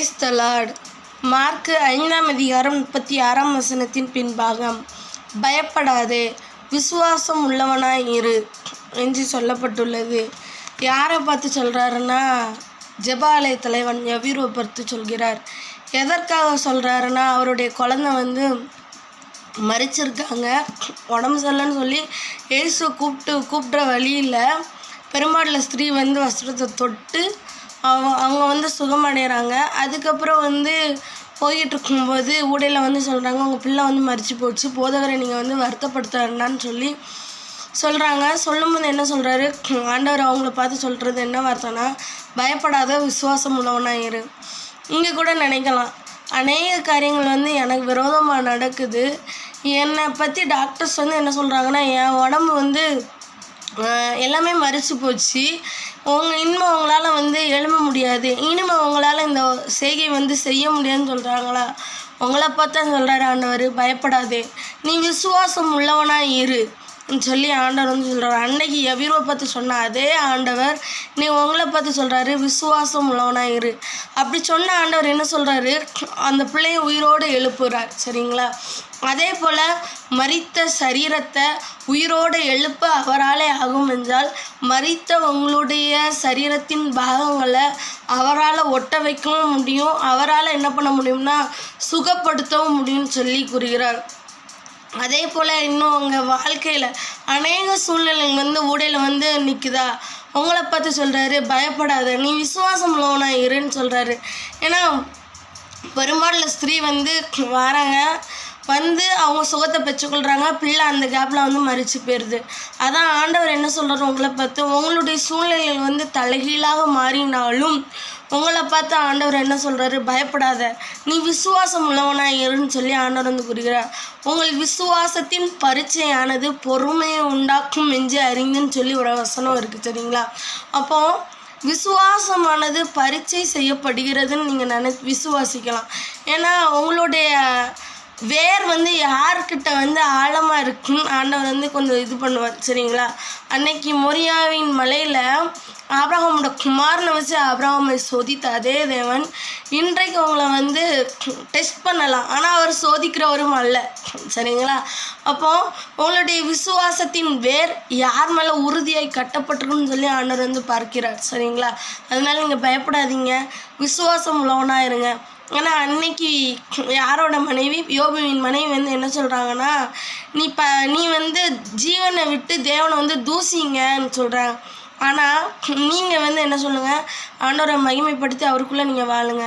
Praise the Lord mark ஐந்தாம் அதிகாரம் முப்பத்தி ஆறாம் வசனத்தின் பின்பாகம். பயப்படாதே விசுவாசம் உள்ளவனாய் இரு என்று சொல்லப்பட்டுள்ளது. யாரை பார்த்து சொல்கிறாருன்னா ஜெபாலய தலைவன் யவீருவை பார்த்து சொல்கிறார். எதற்காக சொல்கிறாருன்னா அவருடைய குழந்தை வந்து மறிச்சிருக்காங்க உடம்பு சரியில்லைன்னு சொல்லி ஏசு கூப்பிட்டு கூப்பிட்ற வழியில் பெருமாளில் ஸ்திரீ வந்து வஸ்திரத்தை தொட்டு அவங்க அவங்க வந்து சுகமடைகிறாங்க அதுக்கப்புறம் வந்து போய்கிட்டு இருக்கும்போது ஊடையில் வந்து சொல்கிறாங்க உங்கள் பிள்ளை வந்து மறிச்சு போச்சு. போதகரை நீங்கள் வந்து வருத்தப்படுத்த வேண்டாம்னு சொல்லி சொல்கிறாங்க சொல்லும்போது என்ன சொல்கிறாரு ஆண்டவர் அவங்கள பார்த்து சொல்கிறது என்ன வார்த்தைனா பயப்படாத விசுவாசம் உள்ளவனாக இரு. இங்கே கூட நினைக்கலாம். அநேக காரியங்கள் வந்து எனக்கு விரோதமாக நடக்குது. என்னை பற்றி டாக்டர்ஸ் வந்து என்ன சொல்கிறாங்கன்னா என் உடம்பு வந்து எல்லாமே மறிச்சு போச்சு. உங்க இனிமே அவங்களால வந்து எழும்ப முடியாது. இனிமே அவங்களால இந்த செய்கை வந்து செய்ய முடியாதுன்னு சொல்கிறாங்களா உங்களை பார்த்தா சொல்கிறாரு ஆண்டவர். பயப்படாதே. நீ விசுவாசம் உள்ளவனாக இரு. சொல்லி ஆண்டவர் வந்து சொல்கிறார் அன்னைக்கு எவீரோவை பார்த்து சொன்ன அதே ஆண்டவர் நீ உங்களை பார்த்து சொல்கிறாரு விசுவாசம் உள்ளவனாக இரு. அப்படி சொன்ன ஆண்டவர் என்ன சொல்கிறாரு அந்த பிள்ளையை உயிரோடு எழுப்புறார். சரிங்களா? அதே போல் மறித்த சரீரத்தை உயிரோடு எழுப்ப அவராலே ஆகும் என்றால் மரித்த உங்களுடைய சரீரத்தின் பாகங்களை அவரால் ஒட்ட வைக்கவும் முடியும். அவரால் என்ன பண்ண முடியும்னா சுகப்படுத்தவும் முடியும்னு சொல்லி கூறுகிறார். அதே போல் இன்னும் உங்கள் வாழ்க்கையில் அநேக சூழ்நிலைகள் வந்து ஊடையில் வந்து நிற்குதா உங்களை பார்த்து சொல்கிறாரு பயப்படாத நீ விசுவாசம் உள்ளவனா இருன்னு சொல்கிறாரு ஏன்னா பெரும்பாலில் ஸ்திரீ வந்து வராங்க வந்து அவங்க சுகத்தை பெற்றுக்கொள்கிறாங்க பிள்ளை அந்த கேப்பில் வந்து மறிச்சு போயிடுது அதான் ஆண்டவர் என்ன சொல்கிறார் உங்களை பார்த்து? உங்களுடைய சூழ்நிலைகள் வந்து தலைகீழாக மாறினாலும் உங்களை பார்த்து ஆண்டவர் என்ன சொல்கிறாரு பயப்படாத. நீ விசுவாசம் உள்ளவனாக இருன்னு சொல்லி ஆண்டவர் வந்து கூறுகிறார் உங்கள் விசுவாசத்தின் பரீட்சையானது பொறுமையை உண்டாக்கும் என்று அறிந்துன்னு சொல்லி ஒரு வசனம் இருக்குது சரிங்களா? அப்போ விசுவாசமானது பரீட்சை செய்யப்படுகிறதுன்னு நீங்கள் நினை விசுவாசிக்கலாம். ஏன்னா உங்களுடைய வேர் வந்து யார்கிட்ட வந்து ஆழமாக இருக்குன்னு ஆண்டவர் வந்து கொஞ்சம் இது பண்ணுவார் சரிங்களா? அன்னைக்கு மொரியாவின் மலையில் ஆப்ரஹாமோட குமாரனை வச்சு ஆப்ரஹாமை சோதித்த அதே தேவன் இன்றைக்கு அவங்கள வந்து டெஸ்ட் பண்ணலாம். ஆனால் அவர் சோதிக்கிறவரும் அல்ல சரிங்களா? அப்போது உங்களுடைய விசுவாசத்தின் வேர் யார் மேலே உறுதியாய் கட்டப்பட்டிருக்குன்னு சொல்லி ஆண்டவர் வந்து பார்க்கிறார் சரிங்களா? அதனால் நீங்கள் பயப்படாதீங்க. விசுவாசம் உள்ளவனாக இருங்க. ஆனால் அன்னைக்கு யாரோட மனைவி? யோபுவின் மனைவி வந்து என்ன சொல்கிறாங்கன்னா நீ ப நீ வந்து ஜீவனை விட்டு தேவனை வந்து தூசிங்கன்னு சொல்கிறாங்க ஆனால் நீங்கள் வந்து என்ன சொல்லுங்கள் ஆண்டவரை மகிமைப்படுத்தி அவருக்குள்ளே நீங்கள் வாழுங்க.